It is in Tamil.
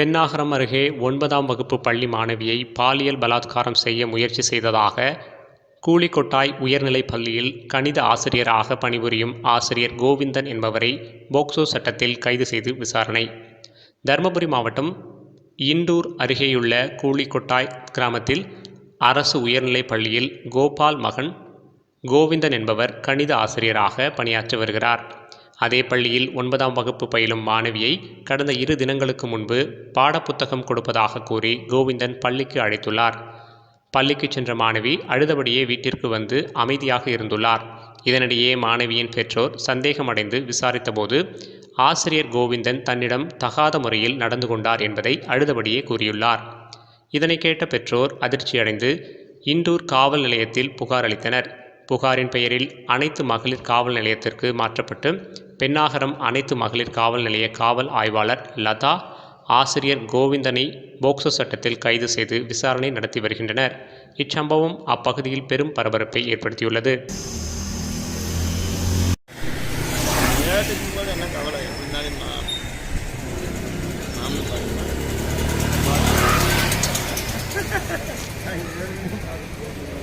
பென்னாகரம் அருகே ஒன்பதாம் வகுப்பு பள்ளி மாணவியை பாலியல் பலாத்காரம் செய்ய முயற்சி செய்ததாக கூலிக்கொட்டாய் உயர்நிலைப் பள்ளியில் கணித ஆசிரியராக பணிபுரியும் ஆசிரியர் கோவிந்தன் என்பவரை போக்சோ சட்டத்தில் கைது செய்து விசாரணை. தருமபுரி மாவட்டம் இண்டூர் அருகேயுள்ள கூலிக்கொட்டாய் கிராமத்தில் அரசு உயர்நிலைப் பள்ளியில் கோபால் மகன் கோவிந்தன் என்பவர் கணித ஆசிரியராக பணியாற்றி வருகிறார். அதே பள்ளியில் ஒன்பதாம் வகுப்பு பயிலும் மாணவியை கடந்த இரு தினங்களுக்கு முன்பு பாடப்புத்தகம் கொடுப்பதாக கூறி கோவிந்தன் பள்ளிக்கு அழைத்துள்ளார். பள்ளிக்கு சென்ற மாணவி அழுதபடியே வீட்டிற்கு வந்து அமைதியாக இருந்துள்ளார். இதனிடையே மாணவியின் பெற்றோர் சந்தேகமடைந்து விசாரித்தபோது ஆசிரியர் கோவிந்தன் தன்னிடம் தகாத முறையில் நடந்து கொண்டார் என்பதை அழுதபடியே கூறியுள்ளார். இதனை கேட்ட பெற்றோர் அதிர்ச்சியடைந்து இண்டூர் காவல் நிலையத்தில் புகார் அளித்தனர். புகாரின் பெயரில் அனைத்து மகளிர் காவல் நிலையத்திற்கு மாற்றப்பட்டு பெண்ணாகரம் அனைத்து மகளிர் காவல் நிலைய காவல் ஆய்வாளர் லதா ஆசிரியர் கோவிந்தனை போக்சோ சட்டத்தில் கைது செய்து விசாரணை நடத்தி வருகின்றனர் இச்சம்பவம் அப்பகுதியில் பெரும் பரபரப்பை ஏற்படுத்தியுள்ளது Thank you.